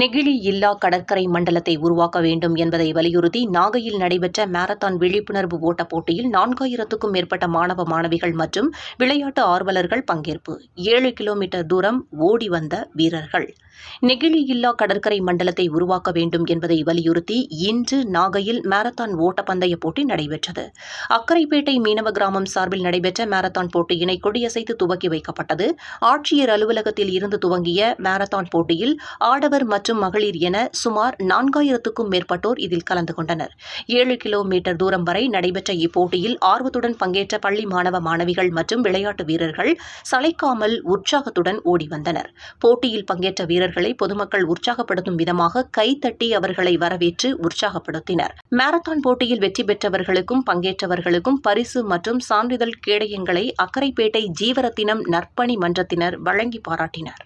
நெகிழி இல்லா கடற்கரை மண்டலத்தை உருவாக்க வேண்டும் என்பதை வலியுறுத்தி நாகையில் நடைபெற்ற மாரத்தான் விழிப்புணர்வு ஓட்டப் போட்டியில் நான்காயிரத்துக்கும் மேற்பட்ட மாணவ மாணவிகள் மற்றும் விளையாட்டு ஆர்வலர்கள் பங்கேற்பு. ஏழு கிலோமீட்டர் தூரம் ஓடி வந்த வீரர்கள். நெகிழி இல்லா கடற்கரை மண்டலத்தை உருவாக்க வேண்டும் என்பதை வலியுறுத்தி இன்று நாகையில் மாரத்தான் ஓட்டப்பந்தய போட்டி நடைபெற்றது. அக்கரைப்பேட்டை மீனவ கிராமம் சார்பில் நடைபெற்ற மாரத்தான் போட்டியினை கொடியசைத்து துவக்கி வைக்கப்பட்டது. ஆட்சியர் அலுவலகத்தில் இருந்து துவங்கிய மாரத்தான் போட்டியில் ஆடவர் மற்றும் மகளிர் என சுமார் நான்காயிரத்துக்கும் மேற்பட்டோர் இதில் கலந்து கொண்டனர். ஏழு கிலோமீட்டர் தூரம் வரை நடைபெற்ற இப்போட்டியில் ஆர்வத்துடன் பங்கேற்ற பள்ளி மாணவ மாணவிகள் மற்றும் விளையாட்டு வீரர்கள் சளைக்காமல் உற்சாகத்துடன் ஓடி வந்தனர். போட்டியில் பங்கேற்ற வீரர்களை பொதுமக்கள் உற்சாகப்படுத்தும் விதமாக கைத்தட்டி அவர்களை வரவேற்று உற்சாகப்படுத்தினர். மாரத்தான் போட்டியில் வெற்றி பெற்றவர்களுக்கும் பங்கேற்றவர்களுக்கும் பரிசு மற்றும் சான்றிதழ் கேடயங்களை அக்கரைப்பேட்டை ஜீவரத்தினம் நற்பணி மன்றத்தினர் வழங்கி பாராட்டினர்.